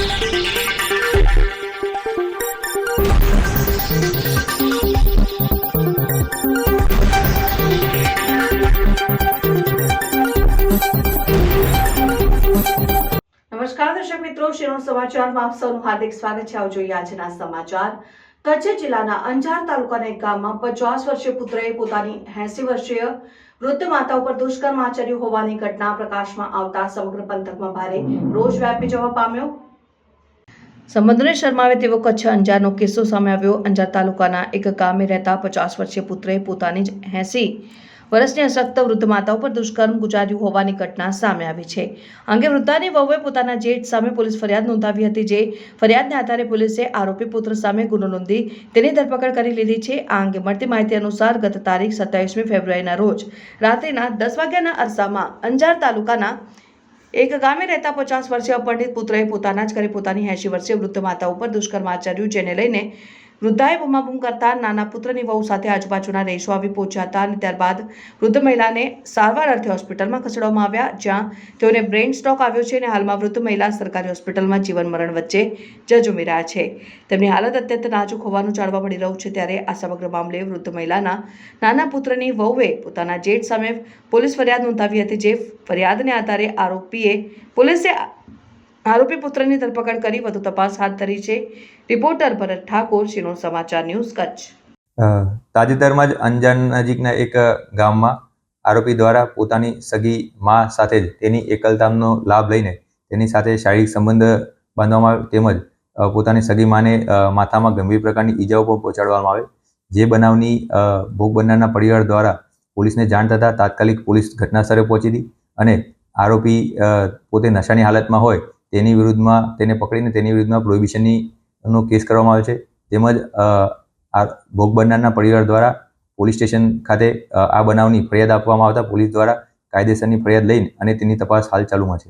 નમસ્કાર દર્શક મિત્રો, શિરોણ સમાચારમાં આપ સૌનું હાર્દિક સ્વાગત છે. આવો જોઈએ આજના સમાચાર. કચ્છ જિલ્લાના અંજાર તાલુકાના એક ગામમાં પચાસ વર્ષીય પુત્રએ પોતાની એસી વર્ષીય વૃદ્ધ માતા ઉપર દુષ્કર્મ આચર્યું હોવાની ઘટના પ્રકાશમાં આવતા સમગ્ર પંથકમાં ભારે રોષ વ્યાપી જવા પામ્યો. સંબંધને શરમાવે તેવો કચ્છ અંજારનો કિસ્સો સામે આવ્યો. અંજાર તાલુકાના એક ગામે રહેતા પચાસ વર્ષીય પુત્રએ પોતાની જ એસી વર્ષની અશક્ત વૃદ્ધ માતા ઉપર દુષ્કર્મ ગુજાર્યું હોવાની ઘટના સામે આવી છે. અંગે વૃદ્ધાની વહુએ પોતાના જેઠ સામે પોલીસ ફરિયાદ નોંધાવી હતી, જે ફરિયાદને આધારે પોલીસે આરોપી પુત્ર સામે ગુનો નોંધી તેની ધરપકડ કરી લીધી છે. આ અંગે મળતી માહિતી અનુસાર ગત તારીખ સત્યાવીસમી ફેબ્રુઆરીના રોજ રાત્રિના દસ વાગ્યાના અરસામાં અંજાર તાલુકાના એક ગામે રહેતા પચાસ વર્ષીય પંડિત પુત્રએ પોતાના જ ઘરે પોતાની એંશી વર્ષીય વૃદ્ધ માતા ઉપર દુષ્કર્મ આચર્યું, જેને લઈને વૃદ્ધાએ બૂમાબૂમ કરતા નાના પુત્રની વહુ સાથે આજુબાજુના રેશો આવી પહોંચ્યા હતા અને ત્યારબાદ વૃદ્ધ મહિલાને સારવાર અર્થે હોસ્પિટલમાં ખસેડવામાં આવ્યા, જ્યાં તેઓને બ્રેઇન સ્ટ્રોક આવ્યો છે અને હાલમાં વૃદ્ધ મહિલા સરકારી હોસ્પિટલમાં જીવન મરણ વચ્ચે જજુમી રહ્યા છે. તેમની હાલત અત્યંત નાજુક હોવાનું જાણવા મળી રહ્યું છે. ત્યારે આ સમગ્ર મામલે વૃદ્ધ મહિલાના નાના પુત્રની વહુએ પોતાના જેઠ સામે પોલીસ ફરિયાદ નોંધાવી હતી, જે ફરિયાદને આધારે આરોપીએ પોલીસે આરોપી પુત્રની ધરપકડ કરી વધુ તપાસ હાથ ધરી છે. રિપોર્ટર ભરત ઠાકોર શિરો સમાચાર ન્યૂઝ કચ્છ. તાજેતરમાં જ અંજાર નજીકના એક ગામમાં આરોપી દ્વારા પોતાની સગી મા સાથે જ તેની એકલતાનો લાભ લઈને તેની સાથે શારીરિક સંબંધ બાંધવામાં આવે તેમજ પોતાની સગી માને માથામાં ગંભીર પ્રકારની ઈજાઓ પણ પહોંચાડવામાં આવે. જે બનાવની ભોગ બનનારના પરિવાર દ્વારા પોલીસને જાણ થતાં તાત્કાલિક પોલીસ ઘટનાસ્થળે પહોંચી હતી અને આરોપી પોતે નશાની હાલતમાં હોય તેની વિરુદ્ધમાં, તેને પકડીને તેની વિરુદ્ધમાં પ્રોહિબિશનની નો કેસ કરવામાં આવ્યો છે. તેમજ આ ભોગ બનનારના પરિવાર દ્વારા પોલીસ સ્ટેશન ખાતે આ બનાવની ફરિયાદ આપવામાં આવતા પોલીસ દ્વારા કાયદેસરની ફરિયાદ લઈને અને તેની તપાસ હાલ ચાલુમાં છે.